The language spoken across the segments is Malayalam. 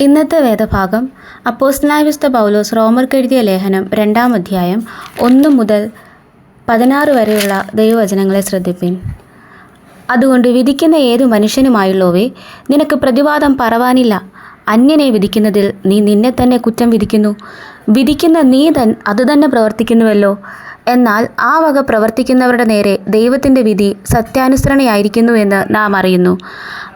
ഇന്നത്തെ വേദഭാഗം അപ്പോസ്തലനായ വിശുദ്ധ പൗലോസ് റോമർക്ക് എഴുതിയ ലേഖനം രണ്ടാം അധ്യായം ഒന്ന് മുതൽ പതിനാറ് വരെയുള്ള ദൈവവചനങ്ങളെ ശ്രദ്ധിപ്പിൻ. അതുകൊണ്ട് വിധിക്കുന്ന ഏതു മനുഷ്യനുമായുള്ളവേ നിനക്ക് പ്രതിവാദം പറവാനില്ല. അന്യനെ വിധിക്കുന്നതിൽ നീ നിന്നെ തന്നെ കുറ്റം വിധിക്കുന്നു. വിധിക്കുന്ന നീ തൻ അതുതന്നെ പ്രവർത്തിക്കുന്നുവല്ലോ. എന്നാൽ ആ വക പ്രവർത്തിക്കുന്നവരുടെ നേരെ ദൈവത്തിന്റെ വിധി സത്യാനുസരണയായിരിക്കുന്നു എന്ന് നാം അറിയുന്നു.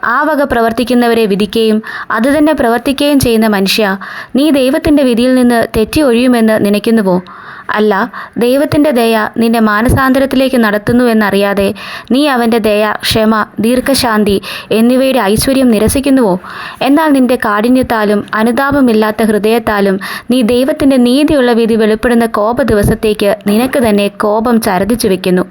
ആ വക പ്രവർത്തിക്കുന്നവരെ വിധിക്കുകയും അതുതന്നെ പ്രവർത്തിക്കുകയും ചെയ്യുന്ന മനുഷ്യ നീ ദൈവത്തിന്റെ വിധിയിൽ നിന്ന് തെറ്റി ഒഴിയുമെന്ന് നനയ്ക്കുന്നുവോ? അല്ല ദൈവത്തിന്റെ ദയ നിന്റെ മാനസാന്തരത്തിലേക്ക് നടത്തുന്നുവെന്നറിയാതെ നീ അവന്റെ ദയ ക്ഷമ ദീർഘശാന്തി എന്നിവയുടെ ഐശ്വര്യം നിരസിക്കുന്നുവോ? എന്നാൽ നിന്റെ കാഠിന്യത്താലും അനുതാപമില്ലാത്ത ഹൃദയത്താലും നീ ദൈവത്തിന്റെ നീതിയുള്ള വിധി വെളിപ്പെടുന്ന കോപ ദിവസത്തേക്ക് നിനക്ക് തന്നെ കോപം ചരതിച്ചു വെക്കുന്നു.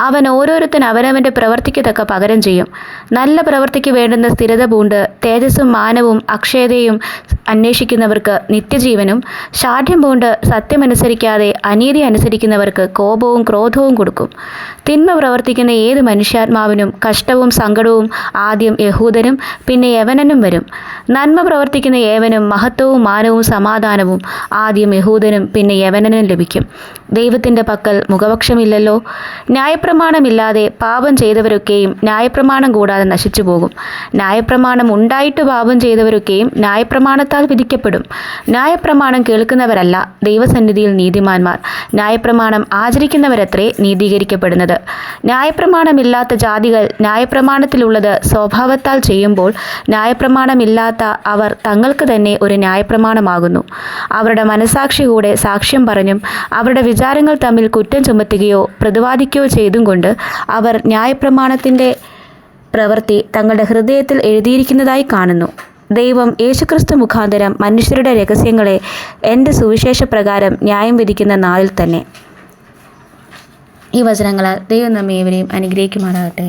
അവൻ ഓരോരുത്തൻ അവനവന്റെ പ്രവൃത്തിക്ക് തക്ക പകരം ചെയ്യും. നല്ല പ്രവർത്തിക്ക് വേണ്ടുന്ന സ്ഥിരത പൂണ്ട് തേജസ്സും മാനവും അക്ഷയതയും അന്വേഷിക്കുന്നവർക്ക് നിത്യജീവനും. ഷാഠ്യം പൂണ്ട് സത്യമനുസരിക്കാതെ അനീതി അനുസരിക്കുന്നവർക്ക് കോപവും ക്രോധവും കൊടുക്കും. തിന്മ പ്രവർത്തിക്കുന്ന ഏത് മനുഷ്യാത്മാവിനും കഷ്ടവും സങ്കടവും ആദ്യം യഹൂദനും പിന്നെ യവനനും വരും. നന്മ പ്രവർത്തിക്കുന്ന ഏവനും മഹത്വവും മാനവും സമാധാനവും ആദ്യം യഹൂദനും പിന്നെ യവനനും ലഭിക്കും. ദൈവത്തിന്റെ പക്കൽ മുഖപക്ഷമില്ലല്ലോ. ന്യായപ്രമാണമില്ലാതെ പാപം ചെയ്തവരൊക്കെയും ന്യായപ്രമാണം കൂടാതെ നശിച്ചു പോകും. ന്യായപ്രമാണം ഉണ്ടായിട്ട് പാപം ചെയ്തവരൊക്കെയും ന്യായപ്രമാണത്താൽ വിധിക്കപ്പെടും. ന്യായപ്രമാണം കേൾക്കുന്നവരല്ല ദൈവസന്നിധിയിൽ നീതിമാന്മാർ. ന്യായപ്രമാണം ആചരിക്കുന്നവരത്രേ നീതീകരിക്കപ്പെടുന്നത്. ന്യായപ്രമാണമില്ലാത്ത ജാതികൾ ന്യായപ്രമാണത്തിലുള്ളത് സ്വഭാവത്താൽ ചെയ്യുമ്പോൾ ന്യായപ്രമാണമില്ലാത്ത അവർ തങ്ങൾക്ക് തന്നെ ഒരു ന്യായപ്രമാണമാകുന്നു. അവരുടെ മനസാക്ഷി കൂടെ സാക്ഷ്യം പറഞ്ഞും അവരുടെ വിചാരങ്ങൾ തമ്മിൽ കുറ്റം ചുമത്തുകയോ പ്രതിവാദിക്കുകയോ ചെയ്തും കൊണ്ട് അവർ ന്യായപ്രമാണത്തിന്റെ പ്രവൃത്തി തങ്ങളുടെ ഹൃദയത്തിൽ എഴുതിയിരിക്കുന്നതായി കാണുന്നു. ദൈവം യേശുക്രിസ്തു മുഖാന്തരം മനുഷ്യരുടെ രഹസ്യങ്ങളെ എന്റെ സുവിശേഷപ്രകാരം ന്യായം വിധിക്കുന്ന നാളിൽ തന്നെ. ഈ വചനങ്ങളാൽ ദൈവം നമ്മെ ഏവരെയും അനുഗ്രഹിക്കുമാറാകട്ടെ.